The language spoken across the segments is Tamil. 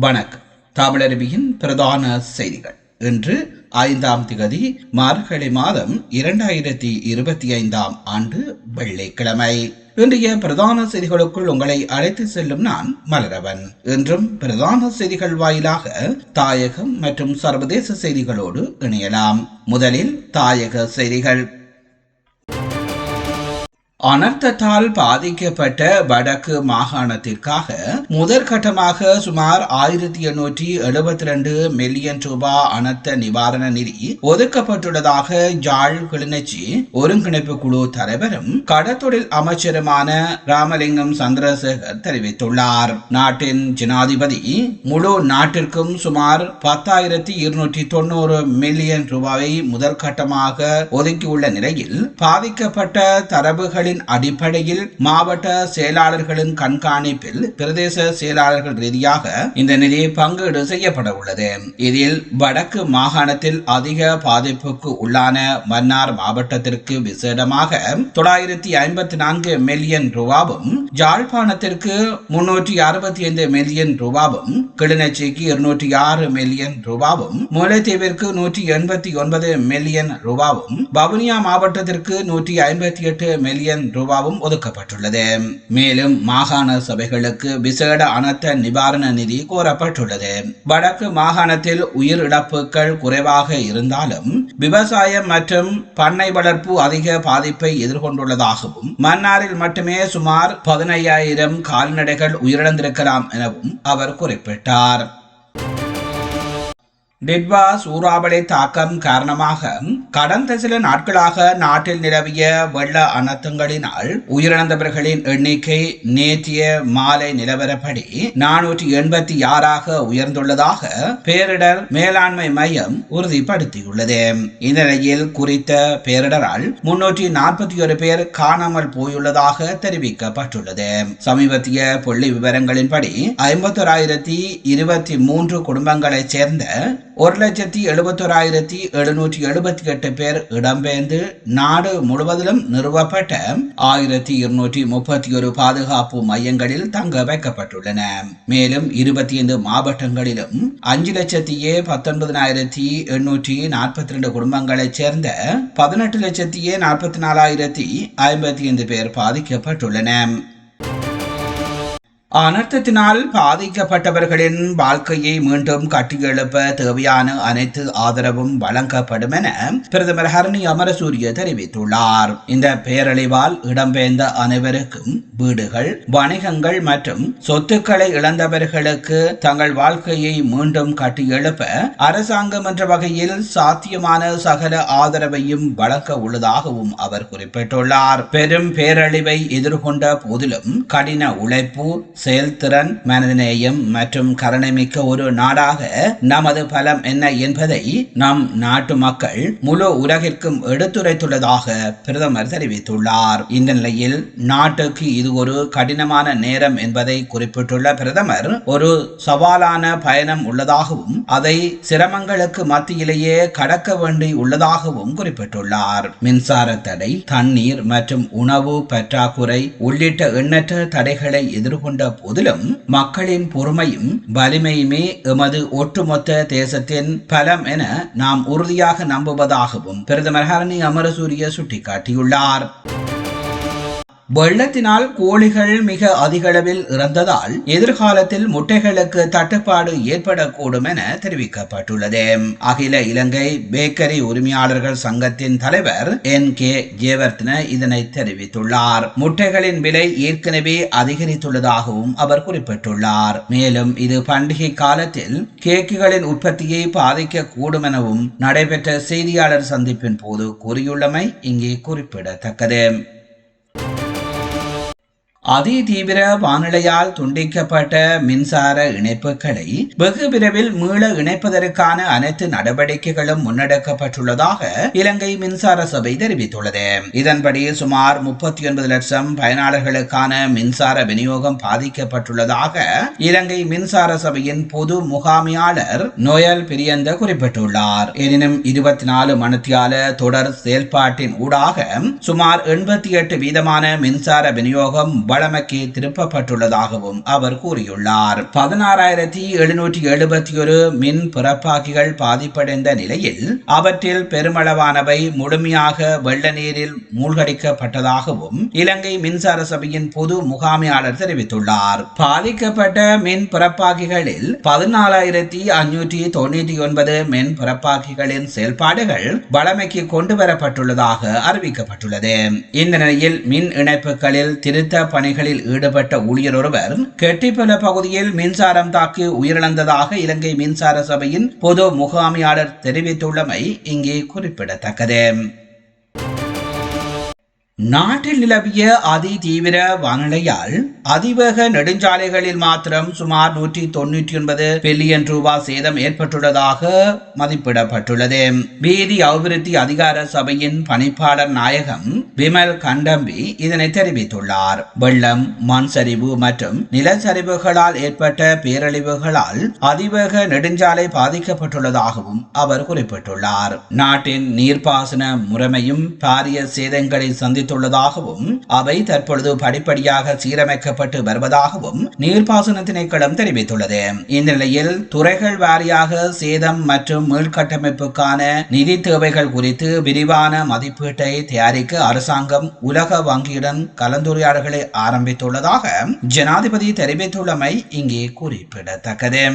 வணக்கம். தமிழருவியின் பிரதான செய்திகள். இன்று ஐந்தாம் திகதி மார்கழி மாதம் இரண்டாயிரத்தி இருபத்தி ஐந்தாம் ஆண்டு வெள்ளிக்கிழமை. இன்றைய பிரதான செய்திகளுக்குள் உங்களை அழைத்து செல்லும் நான் மலரவன். இன்றும் பிரதான செய்திகள் வாயிலாக தாயகம் மற்றும் சர்வதேச செய்திகளோடு இணையலாம். முதலில் தாயக செய்திகள். அனர்த்தத்தால் பாதிக்கப்பட்ட வடக்கு மாகாணத்திற்காக முதற்கட்டமாக சுமார் ஆயிரத்தி எண்ணூற்றி எழுபத்தி ரெண்டு மில்லியன் ரூபாய் அனர்த்த நிவாரண நிதி ஒதுக்கப்பட்டுள்ளதாக ஜாழ் கிளிநொச்சி ஒருங்கிணைப்பு குழு தலைவரும் கடத்தொழில் அமைச்சருமான ராமலிங்கம் சந்திரசேகர் தெரிவித்துள்ளார். நாட்டின் ஜனாதிபதி முழு நாட்டிற்கும் சுமார் பத்தாயிரத்தி இருநூற்றி தொண்ணூறு மில்லியன் ரூபாயை முதற்கட்டமாக ஒதுக்கியுள்ள நிலையில் பாதிக்கப்பட்ட தரவுகளில் தகவல்களின் அடிப்படையில் மாவட்ட செயலாளர்களின் கண்காணிப்பில் பிரதேச செயலாளர்கள் ரீதியாக இந்த நிதி பங்கீடு செய்யப்பட உள்ளது இதில் வடக்கு மாகாணத்தில் அதிக பாதிப்புக்கு உள்ளான மன்னார் மாவட்டத்திற்கு விசேடமாக தொள்ளாயிரத்தி ஐம்பத்தி நான்கு மில்லியன் ரூபாவும் ஜாழ்ப்பாணத்திற்கு முன்னூற்றி அறுபத்தி ஐந்து மில்லியன் ரூபாவும் கிளிநொச்சிக்கு இருநூற்றி ஆறு மில்லியன் ரூபாவும் முல்லைத்தீவிற்கு நூற்றி எண்பத்தி ஒன்பது மில்லியன் ரூபாவும் வவுனியா மாவட்டத்திற்கு நூற்றி ஐம்பத்தி எட்டு மில்லியன் மில்லியன் ரூபாவும் ஒதுக்கப்பட்டுள்ளது. மேலும் மாகாண சபைகளுக்கு விசேட அனர்த்த நிவாரண நிதி கோரப்பட்டுள்ளது. வடக்கு மாகாணத்தில் உயிர் இழப்புகள் குறைவாக இருந்தாலும் விவசாயம் மற்றும் பண்ணை வளர்ப்பு அதிக பாதிப்பை எதிர்கொண்டுள்ளதாகவும் மன்னாரில் மட்டுமே சுமார் பதினையாயிரம் கால்நடைகள் உயிரிழந்திருக்கலாம் எனவும் அவர் குறிப்பிட்டார். டிட்வா சூறாவளி தாக்கம் காரணமாக கடந்த சில நாட்களாக நாட்டில் நிலவிய வெள்ள அனர்த்தங்களினால் உயிரிழந்தவர்களின் எண்ணிக்கை நேற்றைய மாலை நிலவரப்படி நானூற்றி எண்பத்தி ஆறாக உயர்ந்துள்ளதாக பேரிடர் மேலாண்மை மையம் உறுதிப்படுத்தியுள்ளது. இந்த நிலையில் குறித்த பேரிடரால் முன்னூற்றி நாற்பத்தி ஒரு பேர் காணாமல் போயுள்ளதாக தெரிவிக்கப்பட்டுள்ளது. சமீபத்திய புள்ளி விவரங்களின்படி ஐம்பத்தோராயிரத்தி இருபத்தி மூன்று குடும்பங்களைச் சேர்ந்த ஒரு லட்சத்தி எழுபத்தோராயிரத்தி எழுநூற்றி எழுபத்தி எட்டு பேர் இடம்பெயர்ந்து நாடு முழுவதிலும் நிறுவப்பட்ட ஆயிரத்தி இருநூற்றி முப்பத்தி ஒரு பாதுகாப்பு மையங்களில் தங்க வைக்கப்பட்டுள்ளன. மேலும் இருபத்தி ஐந்து மாவட்டங்களிலும் அஞ்சு லட்சத்தியே பத்தொன்பதனாயிரத்தி எண்ணூற்றி நாற்பத்தி ரெண்டு குடும்பங்களைச் சேர்ந்த பதினெட்டு லட்சத்தியே நாற்பத்தி நாலாயிரத்தி ஐம்பத்தி ஐந்து பேர் பாதிக்கப்பட்டுள்ளன அனர்த்தத்தினால் பாதிக்கப்பட்டவர்களின் வாழ்க்கையை மீண்டும் கட்டியெழுப்ப தேவையான அனைத்து ஆதரவும் வழங்கப்படும் என பிரதமர் ஹரணி அமரசூரிய தெரிவித்துள்ளார். இந்த பேரழிவால் இடம்பெயர்ந்த அனைவருக்கும் வீடுகள் வணிகங்கள் மற்றும் சொத்துக்களை இழந்தவர்களுக்கு தங்கள் வாழ்க்கையை மீண்டும் கட்டியெழுப்ப அரசாங்கம் என்ற வகையில் சாத்தியமான சகல ஆதரவையும் வழங்க உள்ளதாகவும் அவர் குறிப்பிட்டுள்ளார். பெரும் பேரழிவை எதிர்கொண்ட போதிலும் கடின உழைப்பு செயல்திறன் மனநேயம் மற்றும் கருணைமிக்க ஒரு நாடாக நமது பலம் என்ன என்பதை நம் நாட்டு மக்கள் முழு உலகிற்கும் எடுத்துரைத்துள்ளதாக பிரதமர் தெரிவித்துள்ளார். இந்த நிலையில் நாட்டுக்கு இது ஒரு கடினமான நேரம் என்பதை குறிப்பிட்டுள்ள பிரதமர் ஒரு சவாலான பயணம் உள்ளதாகவும் அதை சிரமங்களுக்கு மத்தியிலேயே கடக்க வேண்டி உள்ளதாகவும் குறிப்பிட்டுள்ளார். மின்சார தடை தண்ணீர் மற்றும் உணவு பற்றாக்குறை உள்ளிட்ட எண்ணற்ற தடைகளை எதிர்கொண்ட போதிலும் மக்களின் பொறுமையும் வலிமையுமே எமது ஒட்டுமொத்த தேசத்தின் பலம் என நாம் உறுதியாக நம்புவதாகவும் பிரதமர் ஹரணி அமரசூரிய சுட்டிக்காட்டியுள்ளார். வெள்ளத்தினால் கோழிகள் மிக அதிகளவில் இறந்ததால் எதிர்காலத்தில் முட்டைகளுக்கு தட்டுப்பாடு ஏற்படக்கூடும் என தெரிவிக்கப்பட்டுள்ளது. அகில இலங்கை பேக்கரி உரிமையாளர்கள் சங்கத்தின் தலைவர் என். கே. ஜேவர்த்தன இதனை தெரிவித்துள்ளார். முட்டைகளின் விலை ஏற்கனவே அதிகரித்துள்ளதாகவும் அவர் குறிப்பிட்டுள்ளார். மேலும் இது பண்டிகை காலத்தில் கேக்குகளின் உற்பத்தியை பாதிக்க கூடும் எனவும் நடைபெற்ற செய்தியாளர் சந்திப்பின் போது கூறியுள்ளமை இங்கே குறிப்பிடத்தக்கது. அதி தீவிர வானிலையால் துண்டிக்கப்பட்ட மின்சார இணைப்புகளை வெகு விரைவில் மீள இணைப்பதற்கான அனைத்து நடவடிக்கைகளும் முன்னெடுக்கப்பட்டுள்ளதாக இலங்கை மின்சார சபை தெரிவித்துள்ளது. இதன்படி சுமார் முப்பத்தி ஒன்பது லட்சம் பயனாளர்களுக்கான மின்சார விநியோகம் பாதிக்கப்பட்டுள்ளதாக இலங்கை மின்சார சபையின் பொது முகாமியாளர் நோயல் பிரியந்த குறிப்பிட்டுள்ளார். எனினும் இருபத்தி நாலு மணித்தியால தொடர் செயல்பாட்டின் ஊடாக சுமார் எண்பத்தி எட்டு வீதமான மின்சார விநியோகம் வளமைக்கு திருப்பப்பட்டுள்ளதாகவும் அவர் கூறியுள்ளார். பதினாறாயிரத்தி எழுநூற்றி எழுபத்தி ஒரு மின் பிறப்பாக்கிகள் பாதிப்படைந்த நிலையில் அவற்றில் பெருமளவானவை முழுமையாக வெள்ள நீரில் மூழ்கடிக்கப்பட்டதாகவும் இலங்கை மின்சார சபையின் பொது முகாமையாளர் தெரிவித்துள்ளார். பாதிக்கப்பட்ட மின் பிறப்பாக்கிகளில் பதினாலாயிரத்தி அஞ்சூற்றி தொண்ணூற்றி ஒன்பது மின் பிறப்பாக்கிகளின் செயல்பாடுகள் வளமைக்கு கொண்டு வரப்பட்டுள்ளதாக அறிவிக்கப்பட்டுள்ளது. இந்த நிலையில் மின் இணைப்புகளில் திருத்த பணிகளில் ஈடுபட்ட ஊழியர் ஒருவர் கெட்டிப்பல பகுதியில் மின்சாரம் தாக்கி உயிரிழந்ததாக இலங்கை மின்சார சபையின் பொது முகாமையாளர் தெரிவித்துள்ளமை இங்கே குறிப்பிடத்தக்கது. நாட்டில் நிலவிய அதி தீவிர வானிலையால் அதிவேக நெடுஞ்சாலைகளில் மாத்திரம் சுமார் நூற்றி தொன்னூற்றி ஒன்பது பில்லியன் ரூபாய் சேதம் ஏற்பட்டுள்ளதாக மதிப்பிடப்பட்டுள்ளது. வீதி அபிவிருத்தி அதிகார சபையின் பணிப்பாளர் நாயகம் விமல் கண்டம்பி இதனை தெரிவித்துள்ளார். வெள்ளம் மண் சரிவு மற்றும் நிலச்சரிவுகளால் ஏற்பட்ட பேரழிவுகளால் அதிவேக நெடுஞ்சாலை பாதிக்கப்பட்டுள்ளதாகவும் அவர் குறிப்பிட்டுள்ளார். நாட்டின் நீர்ப்பாசன முறைமையும் பாரிய சேதங்களை சந்தித்து அதிகரித்துள்ளதாகவும் அவை தற்பொழுது படிப்படியாக சீரமைக்கப்பட்டு வருவதாகவும் நீர்ப்பாசன திணைக்களம் தெரிவித்துள்ளது. இந்த நிலையில் துறைகள் வாரியாக சேதம் மற்றும் மீள்கட்டமைப்புக்கான நிதி தேவைகள் குறித்து விரிவான மதிப்பீட்டை தயாரிக்க அரசாங்கம் உலக வங்கியுடன் கலந்துரையாடல்களை ஆரம்பித்துள்ளதாக ஜனாதிபதி தெரிவித்துள்ளமை இங்கே குறிப்பிடத்தக்கது.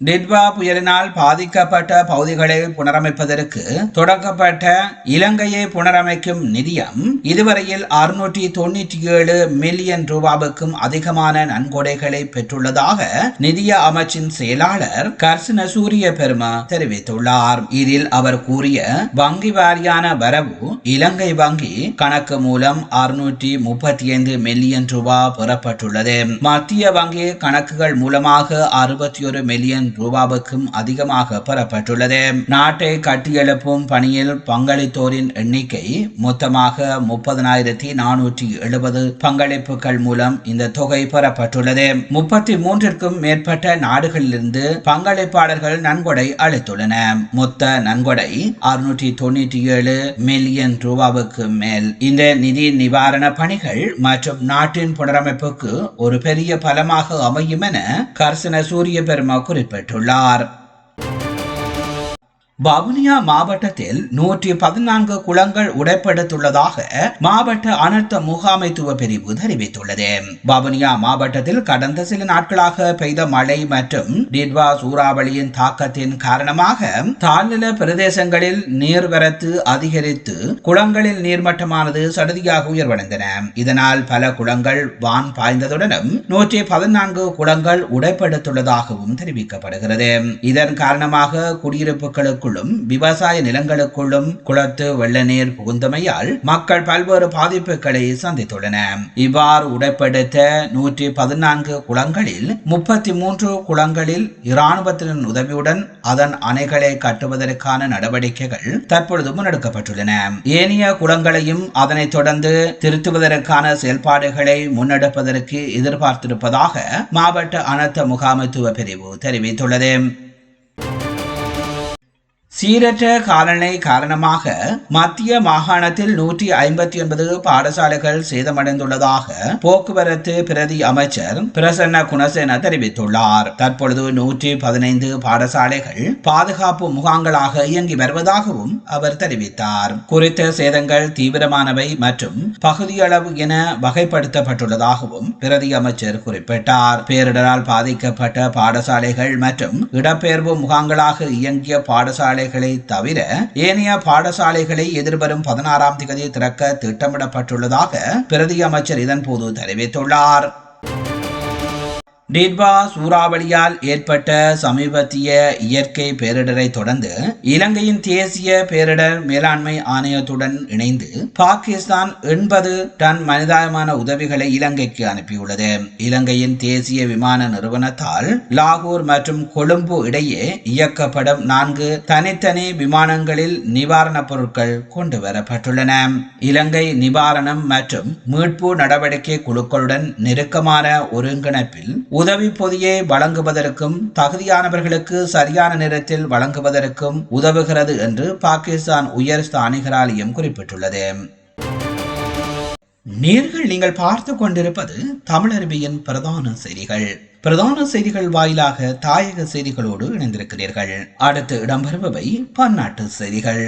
டிட்வா புயலினால் பாதிக்கப்பட்ட பகுதிகளை புனரமைப்பதற்கு தொடங்கப்பட்ட இலங்கையை புனரமைக்கும் நிதியம் இதுவரையில் அறுநூற்றி தொன்னூற்றி ஏழு மில்லியன் ரூபாவுக்கும் அதிகமான நன்கொடைகளை பெற்றுள்ளதாக நிதிய அமைச்சின் செயலாளர் கர்சன சூரிய பெருமா தெரிவித்துள்ளார். இதில் அவர் கூறிய வங்கி வாரியான வரவு இலங்கை வங்கி கணக்கு மூலம் அறுநூற்றி முப்பத்தி ஐந்து மில்லியன் ரூபாய் பெறப்பட்டுள்ளது. மத்திய வங்கி கணக்குகள் மூலமாக அறுபத்தி ஒரு மில்லியன் ரூபாவுக்கும் அதிகமாக பெறப்பட்டுள்ளது. நாட்டை கட்டியெழுப்பும் பணியில் பங்களித்தோரின் எண்ணிக்கை மொத்தமாக முப்பதனாயிரத்தி நானூற்றி எழுபது பங்களிப்புகள் மூலம் இந்த தொகை பெறப்பட்டுள்ளது. முப்பத்தி மூன்றிற்கும் மேற்பட்ட நாடுகளிலிருந்து பங்களிப்பாளர்கள் நன்கொடை அளித்துள்ளன. மொத்த நன்கொடை அறுநூற்றி தொண்ணூற்றி ஏழு மில்லியன் ரூபாவுக்கு மேல். இந்த நிதி நிவாரண பணிகள் மற்றும் நாட்டின் புனரமைப்புக்கு ஒரு பெரிய பலமாக அமையும் என கர்சன சூரிய பெருமா குறிப்பிட்டார். பெற்றுள்ளார். வவுனியா மாவட்டத்தில் நூற்றி பதினான்கு குளங்கள் உடைப்படுத்துள்ளதாக மாவட்ட அனர்த்த முகாமைத்துவ பிரிவு தெரிவித்துள்ளது. வவுனியா மாவட்டத்தில் கடந்த சில நாட்களாக பெய்த மழை மற்றும் டிட்வா சூறாவளியின் தாக்கத்தின் காரணமாக தாழ்நில பிரதேசங்களில் நீர்வரத்து அதிகரித்து குளங்களில் நீர்மட்டமானது சடுதியாக உயர்வடைந்தன. இதனால் பல குளங்கள் வான் பாய்ந்ததுடனும் நூற்றி பதினான்கு குளங்கள் உடைப்படுத்துள்ளதாகவும் தெரிவிக்கப்படுகிறது. இதன் காரணமாக குடியிருப்புகளுக்கு நிலங்களுக்குள்ளும் விவசாய நிலங்களுக்குள்ளும் குளத்து வெள்ள நீர் புகுந்தமையால் மக்கள் பல்வேறு பாதிப்புகளை சந்தித்துள்ளன. இவ்வாறு உடைப்படுத்த நூற்றி பதினான்கு குளங்களில் முப்பத்தி மூன்று குளங்களில் இராணுவத்தின் உதவியுடன் அதன் அணைகளை கட்டுவதற்கான நடவடிக்கைகள் தற்பொழுது முன்னெடுக்கப்பட்டுள்ளன. ஏனைய குளங்களையும் அதனைத் தொடர்ந்து திருத்துவதற்கான செயல்பாடுகளை முன்னெடுப்பதற்கு எதிர்பார்த்திருப்பதாக மாவட்ட அனர்த்த முகாமைத்துவ பிரிவு தெரிவித்துள்ளது. சீரற்ற காலநிலை காரணமாக மத்திய மாகாணத்தில் நூற்றி ஐம்பத்தி ஒன்பது பாடசாலைகள் சேதமடைந்துள்ளதாக போக்குவரத்து பிரதி அமைச்சர் பிரசன்ன குணசேன தெரிவித்துள்ளார். தற்பொழுது நூற்றி பதினைந்து பாடசாலைகள் பாதுகாப்பு முகாம்களாக இயங்கி வருவதாகவும் அவர் தெரிவித்தார். குறித்த சேதங்கள் தீவிரமானவை மற்றும் பகுதியளவு என வகைப்படுத்தப்பட்டுள்ளதாகவும் பிரதி அமைச்சர் குறிப்பிட்டார். பேரிடரால் பாதிக்கப்பட்ட பாடசாலைகள் மற்றும் இடப்பெயர்வு முகாம்களாக இயங்கிய பாடசாலை பாடசாலைகளை தவிர ஏனைய பாடசாலைகளை எதிர்வரும் பதினாறாம் தேதி திறக்க திட்டமிடப்பட்டுள்ளதாக பிரதி அமைச்சர் இதன்போது தெரிவித்துள்ளார். டிட்வா சூறாவளியால் ஏற்பட்ட சமீபத்திய இயற்கை பேரிடரை தொடர்ந்து இலங்கையின் தேசிய பேரிடர் மேலாண்மை ஆணையத்துடன் இணைந்து பாகிஸ்தான் எண்பது டன் மனிதாயமான உதவிகளை இலங்கைக்கு அனுப்பியுள்ளது. இலங்கையின் தேசிய விமான நிறுவனத்தால் லாகூர் மற்றும் கொழும்பு இடையே இயக்கப்படும் நான்கு தனித்தனி விமானங்களில் நிவாரணப் பொருட்கள் கொண்டு வரப்பட்டுள்ளன. இலங்கை நிவாரணம் மற்றும் மீட்பு நடவடிக்கை குழுக்களுடன் நெருக்கமான ஒருங்கிணைப்பில் உதவி பொதியை வழங்குவதற்கும் தகுதியானவர்களுக்கு சரியான நேரத்தில் வழங்குவதற்கும் உதவுகிறது என்று பாகிஸ்தான் உயர் ஸ்தானிகராலயம் குறிப்பிட்டுள்ளது. நேர்கள் நீங்கள் பார்த்து கொண்டிருப்பது தமிழருவியின் பிரதான செய்திகள். பிரதான செய்திகள் வாயிலாக தாயக செய்திகளோடு இணைந்திருக்கிறீர்கள். அடுத்து இடம்பெறுபவை பன்னாட்டு செய்திகள்.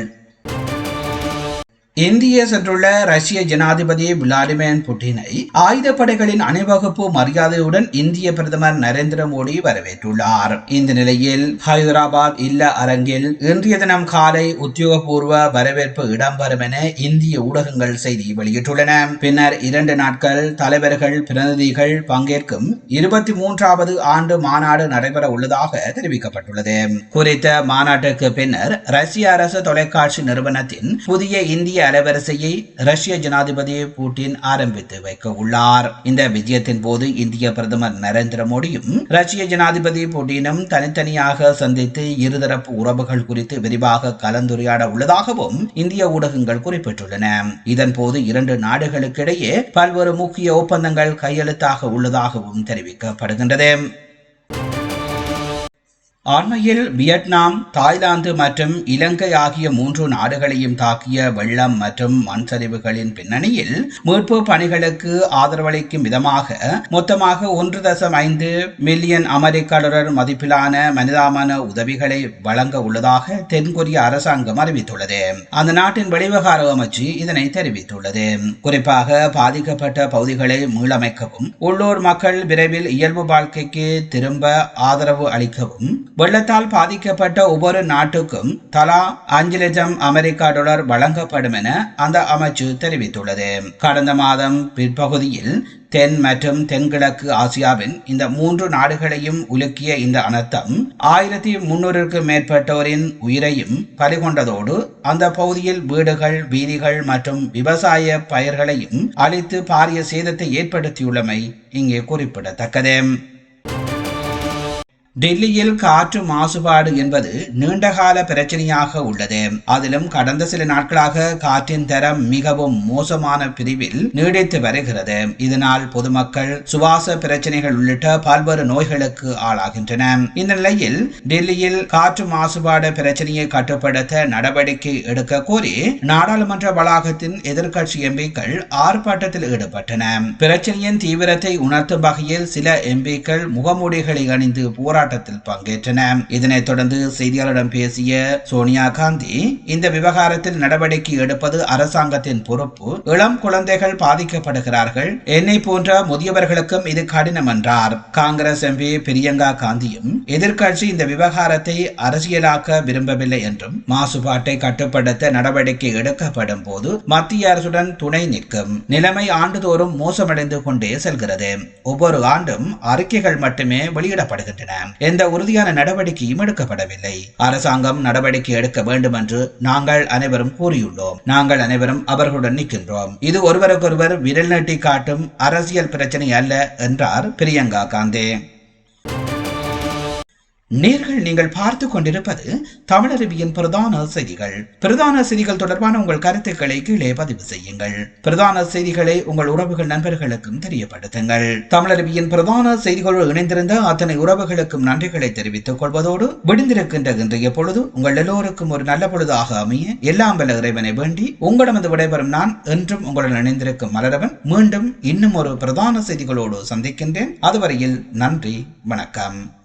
இந்திய சென்றுள்ள ரஷ்ய ஜனாதிபதி விளாடிமிர் புட்டினை ஆயுதப்படைகளின் அணிவகுப்பு மரியாதையுடன் இந்திய பிரதமர் நரேந்திர மோடி வரவேற்றுள்ளார். இந்த நிலையில் ஹைதராபாத் இல்ல அரங்கில் இன்றைய தினம் காலை உத்தியோகபூர்வ வரவேற்பு இடம்பெறும் என இந்திய ஊடகங்கள் செய்தி வெளியிட்டுள்ளன. பின்னர் இரண்டு நாட்கள் தலைவர்கள் பிரதிநிதிகள் பங்கேற்கும் இருபத்தி மூன்றாவது ஆண்டு மாநாடு நடைபெற உள்ளதாக தெரிவிக்கப்பட்டுள்ளது. குறித்த மாநாட்டுக்கு பின்னர் ரஷ்ய அரசு தொலைக்காட்சி நிறுவனத்தின் புதிய இந்திய அலைவரிசையை ரஷ்ய ஜனாதிபதி புட்டின் ஆரம்பித்து வைக்க உள்ளார் இந்த விஜயத்தின் போது இந்திய பிரதமர் நரேந்திர மோடியும் ரஷ்ய ஜனாதிபதி புட்டினும் தனித்தனியாக சந்தித்து இருதரப்பு உறவுகள் குறித்து விரிவாக கலந்துரையாட உள்ளதாகவும் இந்திய ஊடகங்கள் குறிப்பிட்டுள்ளன. இதன் போது இரண்டு நாடுகளுக்கிடையே பல்வேறு முக்கிய ஒப்பந்தங்கள் கையெழுத்தாக உள்ளதாகவும் தெரிவிக்கப்படுகின்றது. அண்மையில் வியட்நாம் தாய்லாந்து மற்றும் இலங்கை ஆகிய மூன்று நாடுகளையும் தாக்கிய வெள்ளம் மற்றும் மண் சரிவுகளின் பின்னணியில் மீட்பு பணிகளுக்கு ஆதரவளிக்கும் விதமாக மொத்தமாக ஒன்று தசம் ஐந்து மில்லியன் அமெரிக்க டாலர் மதிப்பிலான மனிதாமன உதவிகளை வழங்க உள்ளதாக தென்கொரிய அரசாங்கம் அறிவித்துள்ளது. அந்த நாட்டின் வெளிவகார அமைச்சு இதனை தெரிவித்துள்ளது. குறிப்பாக பாதிக்கப்பட்ட பகுதிகளை மீளமைக்கவும் உள்ளூர் மக்கள் விரைவில் இயல்பு வாழ்க்கைக்கு திரும்ப ஆதரவு அளிக்கவும் வெள்ளத்தால் பாதிக்கப்பட்ட ஒவ்வொரு நாட்டுக்கும் தலா அஞ்சு லட்சம் அமெரிக்கா டாலர் வழங்கப்படும் என அந்த அமைச்சு தெரிவித்துள்ளது. கடந்த மாதம் பிற்பகுதியில் தென் மற்றும் தென்கிழக்கு ஆசியாவின் இந்த மூன்று நாடுகளையும் உலுக்கிய இந்த அனர்த்தம் ஆயிரத்தி முன்னூறுக்கும் மேற்பட்டோரின் உயிரையும் பறிகொண்டதோடு அந்த பகுதியில் வீடுகள் வீதிகள் மற்றும் விவசாய பயிர்களையும் அழித்து பாரிய சேதத்தை ஏற்படுத்தியுள்ளமை இங்கே குறிப்பிடத்தக்கது. டெல்லியில் காற்று மாசுபாடு என்பது நீண்டகால பிரச்சனையாக உள்ளது. அதிலும் கடந்த சில நாட்களாக காற்றின் தரம் மிகவும் மோசமான பிரிவில் நீடித்து வருகிறது. இதனால் பொதுமக்கள் சுவாச பிரச்சனைகள் உள்ளிட்ட பல்வேறு நோய்களுக்கு ஆளாகின்றன. இந்த நிலையில் டெல்லியில் காற்று மாசுபாடு பிரச்சனையை கட்டுப்படுத்த நடவடிக்கை எடுக்க கோரி நாடாளுமன்ற வளாகத்தின் எதிர்க்கட்சி எம்பிக்கள் ஆர்ப்பாட்டத்தில் ஈடுபட்டன பிரச்சனையின் தீவிரத்தை உணர்த்தும் வகையில் சில எம்பிக்கள் முகமூடிகளை அணிந்து போராட்டம் போராட்டத்தில் பங்கேற்றன. இதனைத் தொடர்ந்து செய்தியாளரிடம் பேசிய சோனியா காந்தி இந்த விவகாரத்தில் நடவடிக்கை எடுப்பது அரசாங்கத்தின் பொறுப்பு. இளம் குழந்தைகள் பாதிக்கப்படுகிறார்கள். என்னை போன்ற முதியவர்களுக்கும் இது கடினம் என்றார். காங்கிரஸ் எம்பி பிரியங்கா காந்தியும் எதிர்க்கட்சி இந்த விவகாரத்தை அரசியலாக்க விரும்பவில்லை என்றும் மாசுபாட்டை கட்டுப்படுத்த நடவடிக்கை எடுக்கப்படும் போது மத்திய அரசுடன் துணை நிற்கும். நிலைமை ஆண்டுதோறும் மோசமடைந்து கொண்டே செல்கிறது. ஒவ்வொரு ஆண்டும் அறிக்கைகள் மட்டுமே வெளியிடப்படுகின்றன. எந்த உறுதியான நடவடிக்கையும் எடுக்கப்படவில்லை. அரசாங்கம் நடவடிக்கை எடுக்க வேண்டும் என்று நாங்கள் அனைவரும் கூறியுள்ளோம். நாங்கள் அனைவரும் அவர்களுடன் நிற்கின்றோம். இது ஒருவருக்கொருவர் விரல் நீட்டி காட்டும் அரசியல் பிரச்சனை அல்ல என்றார் பிரியங்கா காந்தே. நேர்கள் நீங்கள் பார்த்து கொண்டிருப்பது தமிழருவியின் பிரதான செய்திகள். பிரதான செய்திகள் தொடர்பான உங்கள் கருத்துக்களை கீழே பதிவு செய்யுங்கள். பிரதான செய்திகளை உங்கள் உறவுகள் நண்பர்களுக்கும் தெரியப்படுத்துங்கள். தமிழருவியின் பிரதான செய்திகளோடு இணைந்திருந்த அத்தனை உறவுகளுக்கும் நன்றிகளை தெரிவித்துக் கொள்வதோடு விடுந்திருக்கின்ற இன்றைய பொழுது உங்கள் எல்லோருக்கும் ஒரு நல்ல பொழுதாக அமைய எல்லாம் வல்ல இறைவனை வேண்டி உங்களிடமிருந்து விடைபெறும் நான் என்றும் உங்களுடன் இணைந்திருக்கும் மலரவன். மீண்டும் இன்னும் ஒரு பிரதான செய்திகளோடு சந்திக்கின்றேன். அதுவரையில் நன்றி வணக்கம்.